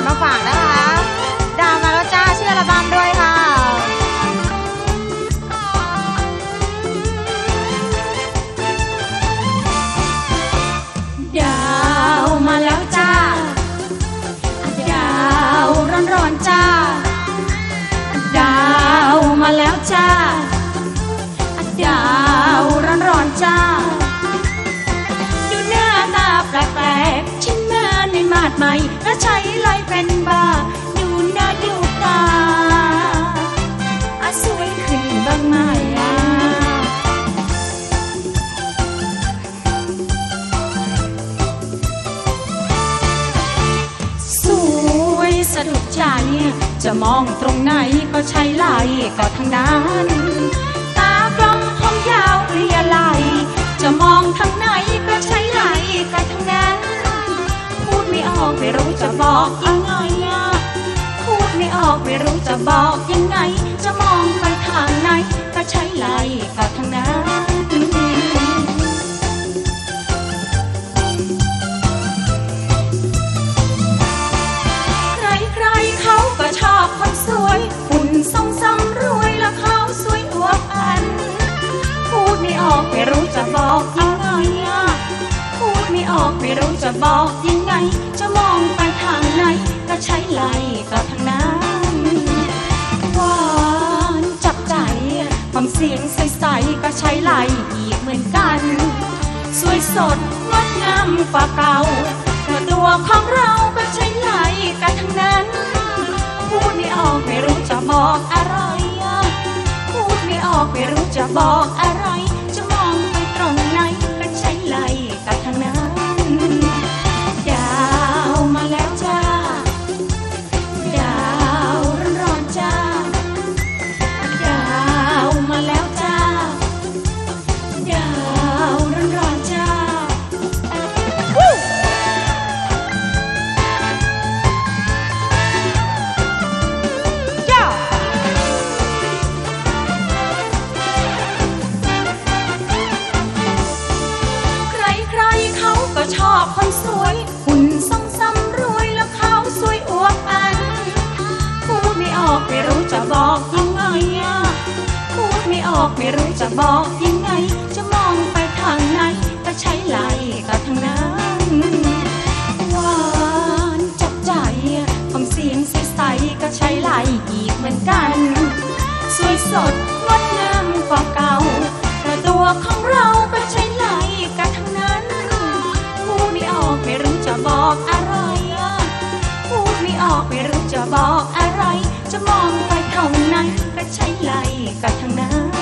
ม่มาฝากนะคะ ดาวมาแล้วจ้าชื่ออัลบั้มด้วยค่ะ ดาวมาแล้วจ้า ดาวร้อนร้อนๆจ้า ดาวมาแล้วจ้า ดาวร้อนร้อนๆจ้า ดูหน้าตาแปลกๆชิ้นหน้าในมาดใหม่และใช้ ลายเป็นบ้าดูหน้าดูตาอาสวยขึ้นบ้างไหมอะสวยสะดุดใจจะมองตรงไหนก็ใช้ไหลก็ทั้งนั้น ตากลมผมยาวเรียไหลจะมองทางไหน รู้จะบอกยังไงอะพูดไม่ออกไม่รู้จะบอกยังไง จะมองไปทางไหน ก็ใช้ไหลก็ทั้งนั้นใครๆเขาก็ชอบคนสวยหุ่นทรงซ้ำรวยและเขาสวยอวบอัน พูดไม่ออกไม่รู้จะบอกยังไงอะพูดไม่ออกไม่รู้จะบอกยังไงจะ ทางไหนก็ใช้ไหลก็ทางนั้น หวานจับใจความเสียงใสๆก็ใช้ไหลอีกเหมือนกัน สวยสดงดงามกว่าเก่าแต่ตัวของเราก็ใช้ไหลกันทั้งนั้น พูดไม่ออกไม่รู้จะบอกอะไร พูดไม่ออกไม่รู้จะบอกอะไร กไม่รู้จะบอกยังไง จะมองไปทางไหนก็ใช้ไหลก็ทางนั้นหวานจับใจความเสียงใสๆก็ใช้ไหลอีกเหมือนกัน สวยสดงดงามกว่าเก่าแต่ตัวของเราก็ใช้ไหลกันทั้งนั้นพูดไม่ออกไม่รู้จะบอกอะไรพูดไม่ออกไม่รู้จะบอกอะไร จะมองไปทางไหนก็ใช้ไหลกันทั้งนั้น